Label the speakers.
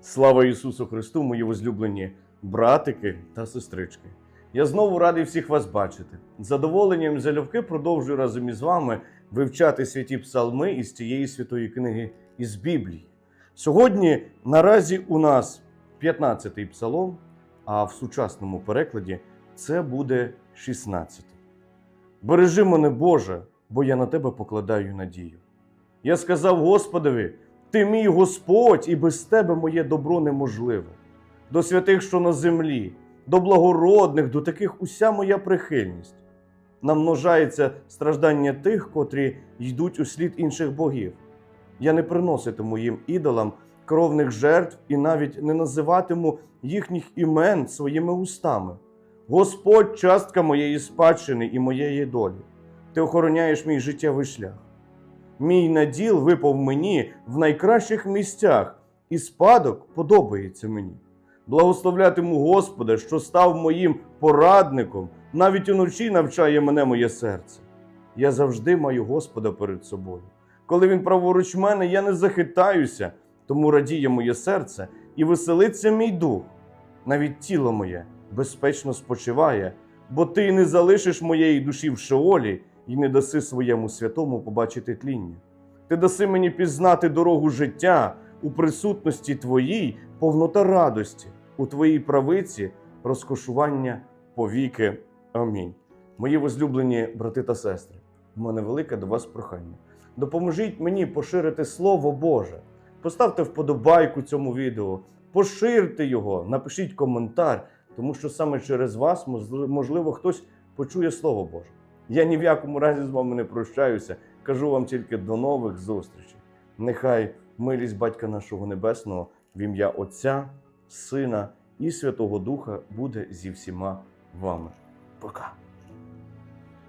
Speaker 1: Слава Ісусу Христу, мої возлюблені братики та сестрички. Я знову радий всіх вас бачити. З задоволенням залюбки продовжую разом із вами вивчати святі псалми із цієї святої книги із Біблії. Сьогодні наразі у нас 15-й псалом, а в сучасному перекладі це буде 16-й. Бережи мене, Боже, бо я на тебе покладаю надію. Я сказав Господові, ти мій Господь, і без тебе моє добро неможливе. До святих, що на землі, до благородних, до таких уся моя прихильність. Намножається страждання тих, котрі йдуть у слід інших богів. Я не приноситиму їм ідолам кровних жертв і навіть не називатиму їхніх імен своїми устами. Господь частка моєї спадщини і моєї долі. Ти охороняєш мій життєвий шлях. Мій наділ випав мені в найкращих місцях, і спадок подобається мені. Благословлятиму Господа, що став моїм порадником, навіть уночі навчає мене моє серце. Я завжди маю Господа перед собою. Коли він праворуч мене, я не захитаюся, тому радіє моє серце і веселиться мій дух. Навіть тіло моє безпечно спочиває, бо ти не залишиш моєї душі в шеолі і не даси своєму святому побачити тління. Ти даси мені пізнати дорогу життя у присутності твоїй, повнота радості, у твоїй правиці розкошування повіки. Амінь. Мої возлюблені брати та сестри, в мене велике до вас прохання. Допоможіть мені поширити Слово Боже. Поставте вподобайку цьому відео, поширте його, напишіть коментар, тому що саме через вас, можливо, хтось почує Слово Боже. Я ні в якому разі з вами не прощаюся. Кажу вам тільки до нових зустрічей. Нехай милість Батька нашого Небесного в ім'я Отця, Сина і Святого Духа буде зі всіма вами. Пока.